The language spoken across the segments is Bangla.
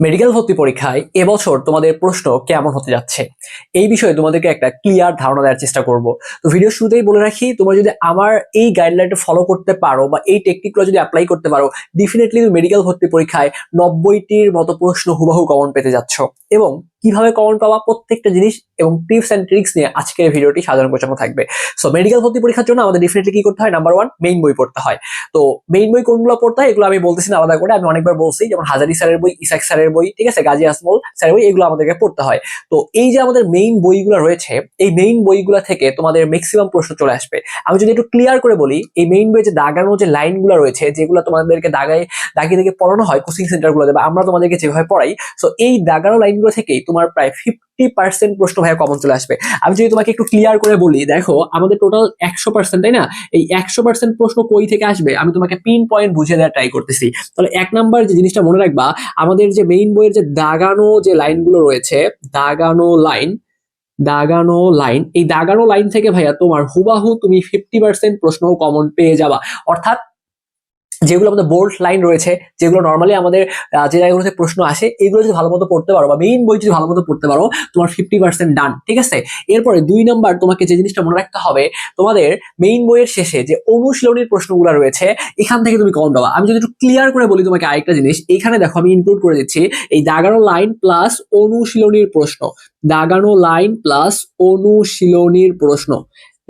মেডিকেল ভর্তি পরীক্ষায় এবছর তোমাদের প্রশ্ন কেমন হতে যাচ্ছে? এই বিষয়ে তোমাদেরকে একটা ক্লিয়ার ধারণা দেওয়ার চেষ্টা করব। তো ভিডিও শুরুতেই বলে রাখি, তোমরা যদি আমার এই গাইডলাইনটা ফলো করতে পারো বা এই টেকনিকগুলো যদি অ্যাপ্লাই করতে পারো ডিফিনেটলি তুমি মেডিকেল ভর্তি পরীক্ষায় নব্বইটির মতো প্রশ্ন হুবাহু কমন পেতে যাচ্ছ। এবং কীভাবে কমন পাওয়া প্রত্যেকটা জিনিস এবং টিপস অ্যান্ড ট্রিক্স নিয়ে আজকের ভিডিওটি সাজানো গোছানো থাকবে। সো মেডিকেল ভর্তি পরীক্ষার জন্য আমাদের ডেফিনেটলি কি করতে হয়? নাম্বার ওয়ান মেইন বই পড়তে হয়। তো মেইন বই কোনগুলো পড়তে হয়? এগুলো আমি বলতেছি আলাদা করে, আমি অনেকবার বলছি, যেমন হাজারি স্যারের বই, ইসাক স্যারের বই, ঠিক আছে? গাজী আসমল স্যারের বই, এগুলো আমাদেরকে পড়তে হয়। তো, এই যে আমাদের মেইন বইগুলো রয়েছে, এই মেইন বইগুলো থেকে তোমাদের ম্যাক্সিমাম প্রশ্ন চলে আসবে। আমি যদি একটু ক্লিয়ার করে বলি, এই মেইন বইয়ে যে দাগানো যে লাইনগুলো রয়েছে, যেগুলো তোমাদেরকে দাগায়, দাগিয়ে দাগিয়ে পড়ানো হয় কোচিং সেন্টারগুলোতে বা আমরা তোমাদেরকে যেভাবে পড়াই সো এই দাগানো লাইনগুলো থেকেই তোমার প্রায় ফিফটি পার্সেন্ট প্রশ্ন ভাইয়া কমন চলে আসবে। আমি যদি তোমাকে একটু ক্লিয়ার করে বলি, দেখো, আমাদের টোটাল একশো পার্সেন্ট তাই না? এই একশো পার্সেন্ট প্রশ্ন কই থেকে আসবে? আমি তোমাকে পিন পয়েন্ট বুঝে দেওয়ার ট্রাই করতেছি। তাহলে এক নাম্বার যে জিনিসটা মনে রাখবা, আমাদের যে মেইন বইয়ের যে দাগানো যে লাইনগুলো রয়েছে, দাগানো লাইন দাগানো লাইন এই দাগানো লাইন থেকে ভাইয়া তোমার হুবাহু তুমি ফিফটি পার্সেন্ট প্রশ্ন কমন পেয়ে যাবা। অর্থাৎ যেগুলো আমাদের বোল্ড লাইন রয়েছে, যেগুলো নর্মালি আমাদের যে জায়গাগুলোতে প্রশ্ন আসে, এগুলো যদি ভালো মতো পড়তে পারো বা মেইন বই যদি ভালো মতো পড়তে পারো, তোমার ফিফটি পার্সেন্ট ডান ঠিক আছে? এরপরে দুই নাম্বার তোমাকে যে জিনিসটা মনে রাখতে হবে, তোমাদের মেইন বইয়ের শেষে যে অনুশীলনীর প্রশ্নগুলো রয়েছে, এখান থেকে তুমি কম পাবা। আমি যদি একটু ক্লিয়ার করে বলি তোমাকে আরেকটা জিনিস, এখানে দেখো আমি ইনক্লুড করে দিচ্ছি এই দাগানো লাইন প্লাস অনুশীলনীর প্রশ্ন। দাগানো লাইন প্লাস অনুশীলনীর প্রশ্ন।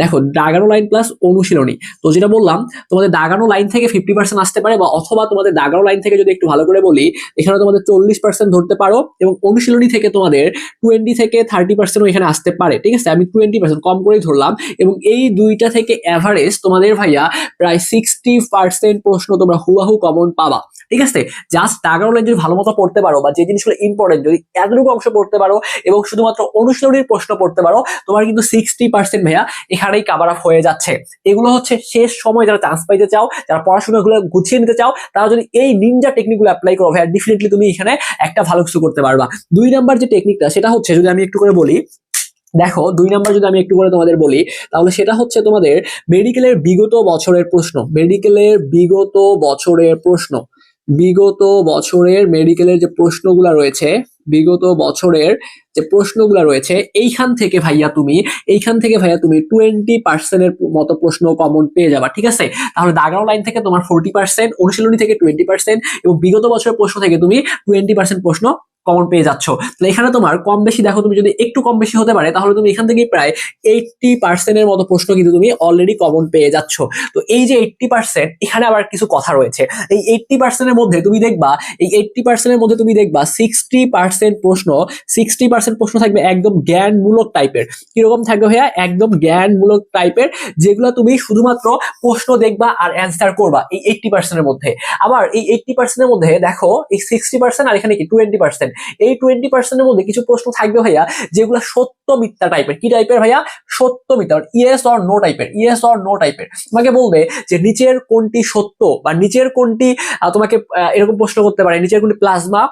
দেখো, দাগানো লাইন প্লাস অনুশীলনী। তো যেটা বললাম, তোমাদের দাগানো লাইন থেকে ফিফটি পার্সেন্ট আসতে পারে বা অথবা তোমাদের দাগানো লাইন থেকে যদি একটু ভালো করে বলি, এখানে তোমাদের চল্লিশ পার্সেন্ট ধরতে পারো এবং অনুশীলনী থেকে তোমাদের টোয়েন্টি থেকে থার্টি পার্সেন্টও এখানে আসতে পারে, ঠিক আছে? আমি টোয়েন্টি পার্সেন্ট কম করেই ধরলাম এবং এই দুইটা থেকে অ্যাভারেজ তোমাদের ভাইয়া প্রায় সিক্সটি পার্সেন্ট প্রশ্ন তোমরা হুবাহু কমন পাবা। ঠিক আছে? জাস্ট লাইন যদি ভালো মতো পড়তে পারো বা যে জিনিসগুলো ইম্পর্টেন্ট যদি এতটুকু অংশ পড়তে পারো এবং শুধুমাত্র অনুশীলনীর প্রশ্ন পড়তে পারো, তোমার কিন্তু সিক্সটি পার্সেন্ট ভাইয়া এখানেই কাভার আপ হয়ে যাচ্ছে। এগুলো হচ্ছে শেষ সময় যারা চান্স পাইতে চাও, যারা পড়াশোনাগুলো গুছিয়ে নিতে চাও, তারা যদি এই নিনজা টেকনিকগুলো অ্যাপ্লাই করো ভাইয়া ডেফিনেটলি তুমি এখানে একটা ভালো কিছু করতে পারবা। দুই নাম্বার যে টেকনিকটা সেটা হচ্ছে যদি আমি একটু করে বলি, দেখো, দুই নাম্বার যদি আমি একটু করে তোমাদের বলি, তাহলে সেটা হচ্ছে তোমাদের মেডিকেলের বিগত বছরের প্রশ্ন। মেডিকেলের বিগত বছরের প্রশ্ন। বিগত বছরের মেডিকেলের যে প্রশ্নগুলো রয়েছে বিগত বছরের যে প্রশ্নগুলো রয়েছে, এইখান থেকে ভাইয়া তুমি, এইখান থেকে ভাইয়া তুমি টোয়েন্টি পার্সেন্টের মতো প্রশ্ন কমন পেয়ে যাবা, ঠিক আছে? তাহলে দাগানো লাইন থেকে তোমার ফোরটি পার্সেন্ট অনুশীলনী থেকে টোয়েন্টি পার্সেন্ট এবং বিগত বছরের প্রশ্ন থেকে তুমি টোয়েন্টি পার্সেন্ট প্রশ্ন কমন পেয়ে যাচ্ছ। তাহলে এখানে তোমার কম বেশি, দেখো তুমি যদি একটু কম বেশি হতে পারে, তাহলে তুমি এখান থেকে প্রায় এইটটি পার্সেন্টের মতো প্রশ্ন কিন্তু তুমি অলরেডি কমন পেয়ে যাচ্ছ। তো এই যে এইটটি পার্সেন্ট এখানে আবার কিছু কথা রয়েছে। এই এইটটি পার্সেন্টের মধ্যে তুমি দেখবা, এই এইটটি পার্সেন্টের মধ্যে তুমি দেখবা সিক্সটি পার্সেন্ট প্রশ্ন সিক্সটি পার্সেন্ট প্রশ্ন থাকবে একদম জ্ঞানমূলক টাইপের কীরকম থাকবে ভাইয়া? একদম জ্ঞানমূলক টাইপের যেগুলো তুমি শুধুমাত্র প্রশ্ন দেখবা আর অ্যান্সার করবা এই এইটটি পার্সেন্টের মধ্যে। আবার এই এইটটি পার্সেন্টের মধ্যে দেখো, এই সিক্সটি পার্সেন্ট আর এখানে কি? টোয়েন্টি পার্সেন্ট এই টোয়েন্টি পার্সেন্টের মধ্যে কিছু প্রশ্ন থাকবে ভাইয়া, যেগুলো সত্য মিথ্যা টাইপের কি টাইপের ভাইয়া? সত্য মিথ্যা। ইয়েস অর নো টাইপের ইয়েস অর নো টাইপের তোমাকে বলবে যে নিচের কোনটি সত্য বা নিচের কোনটি তোমাকে এরকম প্রশ্ন করতে পারে। নিচের কোনটি প্লাজমা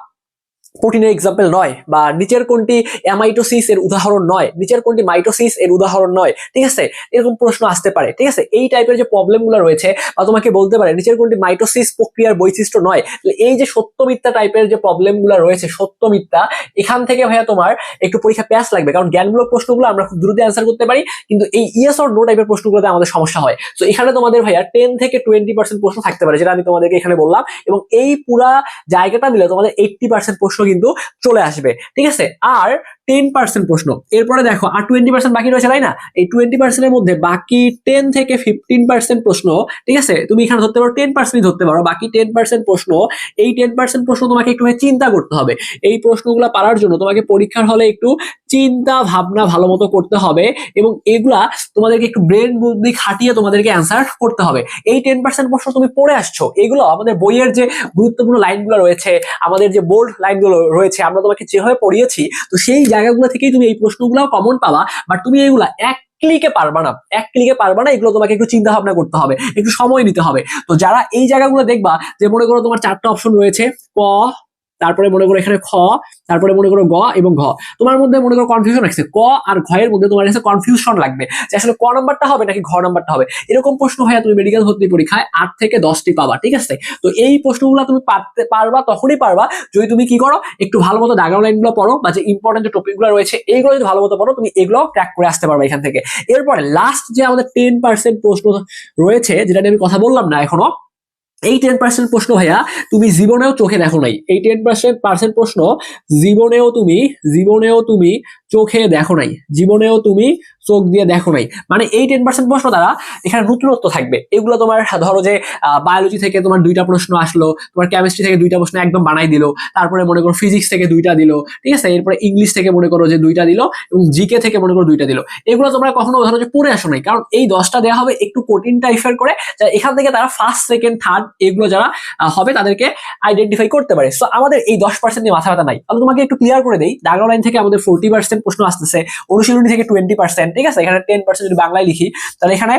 প্রোটিনের এক্সাম্পল নয় বা নিচের কোনটি অ্যামাইটোসিস এর উদাহরণ নয়, নিচের কোনটি মাইটোসিস এর উদাহরণ নয়, ঠিক আছে? এরকম প্রশ্ন আসতে পারে, ঠিক আছে? এই টাইপের যে প্রবলেমগুলো রয়েছে বা তোমাকে বলতে পারে, নিচের কোনটি মাইটোসিস প্রক্রিয়ার বৈশিষ্ট্য নয় এই যে সত্য মিথ্যা টাইপের যে প্রবলেমগুলো রয়েছে, সত্য মিথ্যা, এখান থেকে ভাইয়া তোমার একটু পরীক্ষা প্যাস লাগবে, কারণ জ্ঞানমূলক প্রশ্নগুলো আমরা খুব দ্রুত অ্যান্সার করতে পারি, কিন্তু এই ইয়েস অর নো টাইপের প্রশ্নগুলোতে আমাদের সমস্যা হয়। তো এখানে তোমাদের ভাইয়া টেন থেকে টোয়েন্টি পার্সেন্ট প্রশ্ন থাকতে পারে, যেটা আমি তোমাদেরকে এখানে বললাম, এবং এই পুরা জায়গাটা মিলে তোমাদের এইটটি পার্সেন্ট প্রশ্ন কিন্তু চলে আসবে, ঠিক আছে? আর টেন পার্সেন্ট প্রশ্ন, এরপরে দেখো, আর টোয়েন্টি পার্সেন্ট বাকি রয়েছে, তাই না? এই টোয়েন্টি পার্সেন্টের মধ্যে বাকি টেন থেকে ফিফটিন পার্সেন্ট প্রশ্ন, ঠিক আছে? তুমি এখানে ধরতে পারো টেন পার্সেন্ট ধরতে পারো, বাকি টেন পার্সেন্ট প্রশ্ন, এই টেন পার্সেন্ট প্রশ্ন তোমাকে একটু চিন্তা করতে হবে। এই প্রশ্নগুলো পারার জন্য তোমাকে পরীক্ষার হলে একটু চিন্তা ভাবনা ভালো মতো করতে হবে এবং এগুলা তোমাদেরকে একটু ব্রেন বুদ্ধি খাটিয়ে তোমাদেরকে অ্যান্সার করতে হবে। এই টেন পার্সেন্ট প্রশ্ন তুমি পড়ে আসছো, এগুলো আমাদের বইয়ের যে গুরুত্বপূর্ণ লাইনগুলো রয়েছে, আমাদের যে বোর্ড লাইনগুলো রয়েছে, আমরা তোমাকে যেভাবে পড়িয়েছি, তো সেই জায়গাগুলো থেকেই তুমি এই প্রশ্নগুলো কমন পাবা বাট তুমি এইগুলা এক ক্লিকে পারবা না, এক ক্লিকে পারবা না, এগুলো তোমাকে একটু চিন্তা ভাবনা করতে হবে, একটু সময় নিতে হবে। তো যারা এই জায়গাগুলো দেখবা, যে মনে করো তোমার চারটা অপশন রয়েছে, ক তারপরে মনে করো এখানে খ, তারপরে মনে করো গ এবং ঘ। তোমার মধ্যে মনে করো কনফিউশন আছে ক আর ঘ এর মধ্যে তোমার কাছে কনফিউশন লাগবে যে আসলে ক নাম্বারটা হবে নাকি ঘ নাম্বারটা হবে? এরকম প্রশ্ন ভাইয়া তুমি মেডিকেল ভর্তি পরীক্ষায় আট থেকে দশটি পাবা, ঠিক আছে? তো এই প্রশ্নগুলো তুমি পারতে পারবা, তখনই পারবা। যদি তুমি কি করো, একটু ভালো মতো ডায়গ্রাম লাইনগুলো পড়ো বা যে ইম্পর্টেন্ট যে টপিকগুলো রয়েছে, এইগুলো যদি ভালো মতো পড়ো, তুমি এগুলো ক্র্যাক করে আসতে পারবে এখান থেকে। এরপরে লাস্ট যে আমাদের টেন পার্সেন্ট প্রশ্ন রয়েছে, যেটা নিয়ে আমি কথা বললাম না এখনও এই টেন পার্সেন্ট প্রশ্ন ভাইয়া, তুমি জীবনেও চোখে দেখো নাই। এই টেন পার্সেন্ট পার্সেন্ট প্রশ্ন, জীবনেও তুমি জীবনেও তুমি চোখে দেখো নাই। জীবনেও তুমি চোখ দিয়ে দেখো নাই। মানে এই টেন পার্সেন্ট প্রশ্ন দ্বারা এখানে নতুনত্ব থাকবে। এগুলো তোমার, ধরো যে বায়োলজি থেকে তোমার দুইটা প্রশ্ন আসলো, তোমার কেমিস্ট্রি থেকে দুইটা প্রশ্ন একদম বানাই দিল, তারপরে মনে করো ফিজিক্স থেকে দুইটা দিল, ঠিক আছে? এরপরে ইংলিশ থেকে মনে করো যে দুইটা দিল এবং জিকে থেকে মনে করো দুইটা দিল। এগুলো তোমরা কখনো, ধরো যে পড়ে আসো নাই, কারণ এই দশটা দেওয়া হবে একটু কঠিন টাইপের করে এখান থেকে তারা ফার্স্ট সেকেন্ড থার্ড এগুলো যারা হবে তাদেরকে আইডেন্টিফাই করতে পারে। সো আমাদের এই দশ পার্সেন্ট নিয়ে মাথা ব্যথা নাই। তাহলে তোমাকে একটু ক্লিয়ার করে দেই। ডায়গ্রাম লাইন থেকে আমাদের ফোর্টি পার্সেন্ট প্রশ্ন আসতেছে, অনুশীলনী থেকে টোয়েন্টি পার্সেন্ট ঠিক আছে? এখানে টেন পার্সেন্ট যদি বাংলায় লিখি, তাহলে এখানে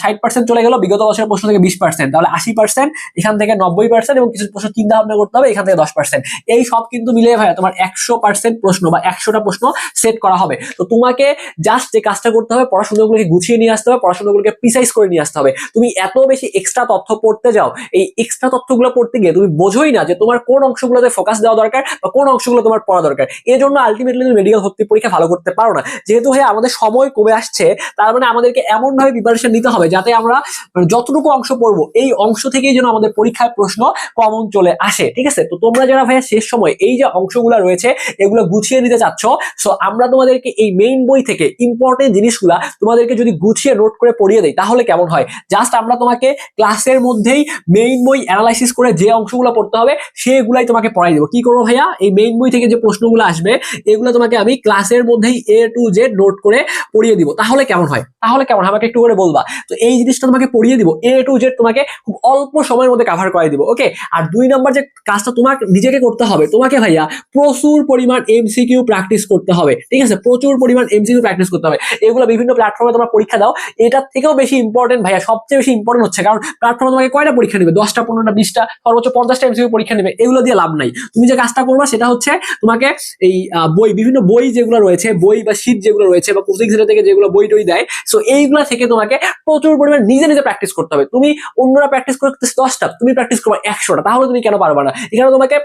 ষাট পার্সেন্ট চলে গেল, বিগত বছরের প্রশ্ন থেকে বিশ পার্সেন্ট তাহলে আশি পার্সেন্ট এখান থেকে নব্বই পার্সেন্ট এবং কিছু প্রশ্ন চিন্তা ভাবনা করতে হবে, এখান থেকে দশ পার্সেন্ট এই সব কিন্তু মিলিয়ে ভাইয়া তোমার একশো পার্সেন্ট প্রশ্ন বা একশোটা প্রশ্ন সেট করা হবে। তো তোমাকে জাস্ট যে কাজটা করতে হবে, পড়াশোনাগুলোকে গুছিয়ে নিয়ে আসতে হবে, পড়াশোনাগুলোকে প্রিসাইজ করে নিয়ে আসতে হবে। তুমি এত বেশি এক্সট্রা তথ্য পড়তে যাও, এই এক্সট্রা তথ্যগুলো পড়তে গিয়ে তুমি বোঝোই না যে তোমার কোন অংশগুলোতে ফোকাস দেওয়া দরকার বা কোন অংশগুলো তোমার পড়া দরকার। এই জন্য আলটিমেটলি তুমি মেডিকেল ভর্তি পরীক্ষা ভালো করতে পারো না। যেহেতু ভাই আমাদের সময় কমে আসছে, তার মানে আমাদেরকে এমন ভাবে প্রিপারেশন নিতে হবে যাতে আমরা মানে যতটুকু অংশ পড়ব, এই অংশ থেকেই যেন আমাদের পরীক্ষার প্রশ্ন কমন চলে আসে, ঠিক আছে? তো তোমরা যারা ভাইয়া শেষ সময় এই যে অংশগুলো রয়েছে, এগুলো গুছিয়ে নিতে চাচ্ছ সো আমরা তোমাদেরকে এই মেইন বই থেকে ইম্পর্টেন্ট জিনিসগুলা তোমাদেরকে যদি গুছিয়ে নোট করে পড়িয়ে দেই, তাহলে কেমন হয়? জাস্ট আমরা তোমাকে ক্লাসের মধ্যেই মেইন বই অ্যানালাইসিস করে যে অংশগুলো পড়তে হবে, সেগুলাই তোমাকে পড়াই দেবো। কি করব ভাইয়া? এই মেইন বই থেকে যে প্রশ্নগুলো আসবে, এগুলো তোমাকে আমি ক্লাসের মধ্যেই এ টু জেড নোট করে পড়িয়ে দিব। তাহলে কেমন হয়? তাহলে কেমন আমাকে একটু করে বলবা। তো এই জিনিসটা তোমাকে পড়িয়ে দিব। এ টু জেড তোমাকে খুব অল্প সময়ের মধ্যে কাভার করে দিব ওকে আর দুই নাম্বার যে কাজটা তোমার নিজেকে করতে হবে, তোমাকে ভাইয়া প্রচুর পরিমাণ এমসিকিউ প্র্যাকটিস করতে হবে, ঠিক আছে? প্রচুর পরিমাণ এমসিকিউ প্র্যাকটিস করতে হবে। এগুলো বিভিন্ন প্ল্যাটফর্মে তোমরা পরীক্ষা দাও। এটার থেকেও বেশি ইম্পর্টেন্ট ভাইয়া, সবচেয়ে বেশি ইম্পর্টেন্ট হচ্ছে, কারণ প্ল্যাটফর্মে তোমাকে কয়টা পরীক্ষা নেবে? দশটা, পনেরোটা, বিশটা, সর্বোচ্চ পঞ্চাশটা এমসিকিউ পরীক্ষা নেবে। এগুলো দিয়ে লাভ নাই। তুমি যে কাজটা করবা, সেটা হচ্ছে তোমাকে এই বই, বিভিন্ন বই যেগুলো রয়েছে, বই বা শীট যেগুলো রয়েছে বা কোচিং সেন্টার থেকে যেগুলো বই টই দেয় সো এইগুলা থেকে তোমাকে প্রচুর পরিমাণে নিজে নিজে প্র্যাকটিস করতে হবে। তুমি অন্যরা প্র্যাকটিস করতে দশটা, তুমি প্র্যাকটিস করবে একশোটা, তাহলে তুমি কেন পারবা না? এখানে তোমাকে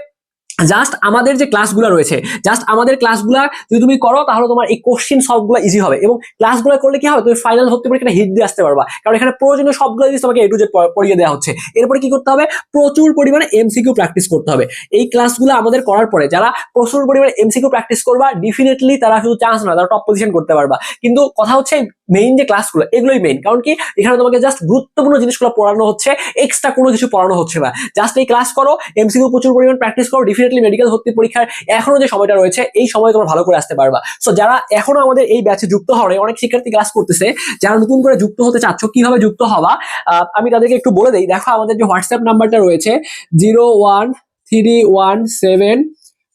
জাস্ট আমাদের যে ক্লাসগুলো রয়েছে জাস্ট আমাদের ক্লাসগুলো যদি তুমি করো, তাহলে তোমার এই কোশ্চিন সবগুলো ইজি হবে। এবং ক্লাসগুলো করলে কি হবে? তুমি ফাইনাল ভর্তি পরীক্ষাটা হিট দিয়ে আসতে পারবা। কারণ এখানে প্রয়োজনীয় সবগুলো জিনিস তোমাকে এটু জেড পড়িয়ে দেওয়া হচ্ছে। এরপরে কি করতে হবে? প্রচুর পরিমাণে এমসিকিউ প্র্যাকটিস করতে হবে। এই ক্লাসগুলো আমাদের করার পরে যারা প্রচুর পরিমাণে এমসিকিউ প্র্যাকটিস করবা ডেফিনেটলি তারা শুধু চান্স না, তারা টপ পজিশন করতে পারবা। কিন্তু কথা হচ্ছে মেইন যে ক্লাসগুলো এগুলোই মেইন কারণ কি? এখানে তোমাকে জাস্ট গুরুত্বপূর্ণ জিনিসগুলো পড়ানো হচ্ছে এক্সট্রা কোনো কিছু পড়ানো হচ্ছে না। জাস্ট এই ক্লাস করো এমসিকিউ প্রচুর পরিমাণ প্র্যাকটিস করো ডেফিনেটলি মেডিকেল ভর্তি পরীক্ষার এখনও যে সময়টা রয়েছে, এই সময় তোমরা ভালো করে আসতে পারবা। সো যারা এখনও আমাদের এই ব্যাচে যুক্ত হওয়ার অনেক শিক্ষার্থী ক্লাস করতেছে, যারা নতুন করে যুক্ত হতে চাচ্ছ, কীভাবে যুক্ত হওয়া আমি তাদেরকে একটু বলে দিই। দেখো আমাদের যে হোয়াটসঅ্যাপ নাম্বারটা রয়েছে zero one three one seven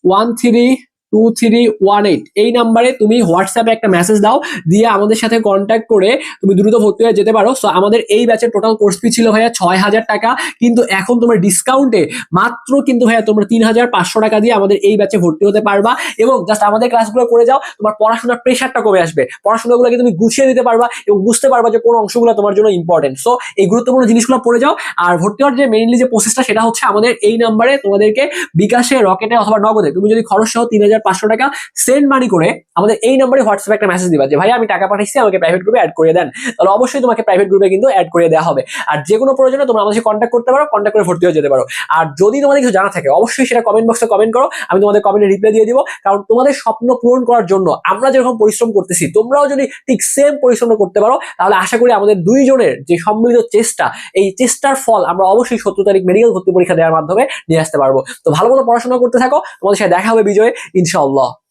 one three two three one eight এই নাম্বারে তুমি হোয়াটসঅ্যাপে একটা মেসেজ দাও, দিয়ে আমাদের সাথে কন্ট্যাক্ট করে তুমি দ্রুত ভর্তি হয়ে যেতে পারো। সো আমাদের এই ব্যাচের টোটাল কোর্স ফি ছিল ভাইয়া ছয় হাজার টাকা। কিন্তু এখন তোমার ডিসকাউন্টে মাত্র কিন্তু ভাইয়া তোমরা তিন হাজার পাঁচশো টাকা দিয়ে আমাদের এই ব্যাচে ভর্তি হতে পারবা। এবং জাস্ট আমাদের ক্লাসগুলো করে যাও, তোমার পড়াশোনার প্রেশারটা কমে আসবে। পড়াশোনাগুলোকে তুমি গুছিয়ে দিতে পারবা এবং বুঝতে পারবা যে কোন অংশগুলো তোমার জন্য ইম্পর্টেন্ট সো এই গুরুত্বপূর্ণ জিনিসগুলো পড়ে যাও। আর ভর্তি হওয়ার যে মেইনলি যে প্রসেসটা সেটা হচ্ছে আমাদের এই নাম্বারে তোমাদেরকে বিকাশে রকেটে অথবা নগদে তুমি যদি খরচ সহ তিন হাজার পাঁচশো টাকা সেন্ড মানি করে আমাদের এই নম্বরে হোয়াটসঅ্যাপে একটা মেসেজ দিবা যে, ভাই, আমি টাকা পাঠাইছি, আমাকে প্রাইভেট গ্রুপে অ্যাড করে দেন। তাহলে অবশ্যই তোমাকে প্রাইভেট গ্রুপে কিন্তু অ্যাড করে দেওয়া হবে। আর যে কোনো প্রয়োজনে তোমরা আমাদের কন্ট্যাক্ট করতে পারো কন্ট্যাক্ট করে ভর্তি হয়ে যেতে পারো। আর যদি তোমাদের কিছু জানা থাকে, অবশ্যই সেটা কমেন্ট বক্সে কমেন্ট করো, আমি তোমাদের কমেন্টে রিপ্লাই দিয়ে দিব। কারণ তোমাদের স্বপ্ন পূরণ করার জন্য আমরা যেরকম পরিশ্রম করতেছি, তোমরাও যদি ঠিক সেম পরিশ্রম করতে পারো, তাহলে আশা করি আমাদের দুইজনের যে সম্মিলিত চেষ্টা, এই চেষ্টার ফল আমরা অবশ্যই সত্তর তারিখ মেডিকেল ভর্তি পরীক্ষা দেওয়ার মাধ্যমে নিয়ে আসতে পারব। তো ভালো মতো পড়াশোনা করতে থাকো। তোমাদের সাথে দেখা হবে বিজয় inşallah.